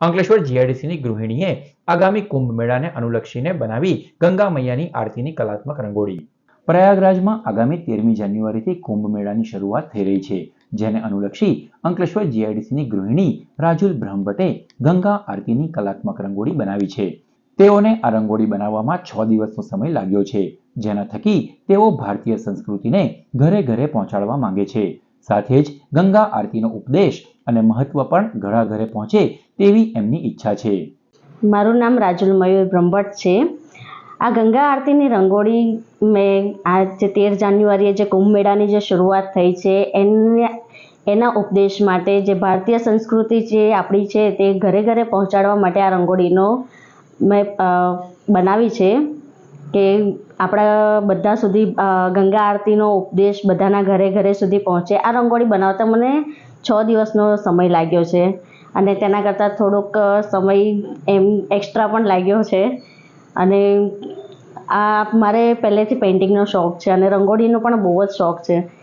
અંકલેશ્વર જીઆઈડીસીની ગૃહિણીએ આગામી કુંભ મેળાને અનુલક્ષીને બનાવી ગંગા મૈયાની આરતીની કલાત્મક રંગોળી. પ્રયાગરાજમાં આગામી તેરમી જાન્યુઆરીથી કુંભ મેળાની શરૂઆત થઈ રહી છે, જેને અનુલક્ષી અંકલેશ્વર જીઆઈડીસીની ગૃહિણી રાજુલ બ્રહ્મભટ્ટે ગંગા આરતીની કલાત્મક રંગોળી બનાવી છે. તેઓને આ રંગોળી બનાવવામાં છ દિવસનો સમય લાગ્યો છે, જેના થકી તેઓ ભારતીય સંસ્કૃતિને ઘરે ઘરે પહોંચાડવા માંગે છે. સાથે જ ગંગા આરતીનો ઉપદેશ અને મહત્વ પણ ઘણા ઘરે પહોંચે તેવી એમની ઈચ્છા છે. મારું નામ રાજુલ મયુર બ્રહ્મભટ્ટ છે. આ ગંગા આરતીની રંગોળી મેં આ જે તેર જાન્યુઆરીએ જે કુંભ મેળાની જે શરૂઆત થઈ છે, એને, એના ઉપદેશ માટે જે ભારતીય સંસ્કૃતિ જે આપણી છે તે ઘરે ઘરે પહોંચાડવા માટે આ રંગોળીનો મેં બનાવી છે. કે આપણા બધા સુધી ગંગા આરતીનો ઉપદેશ બધાના ઘરે ઘરે સુધી પહોંચે. આ રંગોળી બનાવતા મને છ દિવસનો સમય લાગ્યો છે. અને તેના કરતાં થોડોક સમય એમ એક્સ્ટ્રા પણ લાગ્યો છે. અને આ મારે પહેલેથી પેઇન્ટિંગનો શોખ છે અને રંગોળીનો પણ બહુ જ શોખ છે.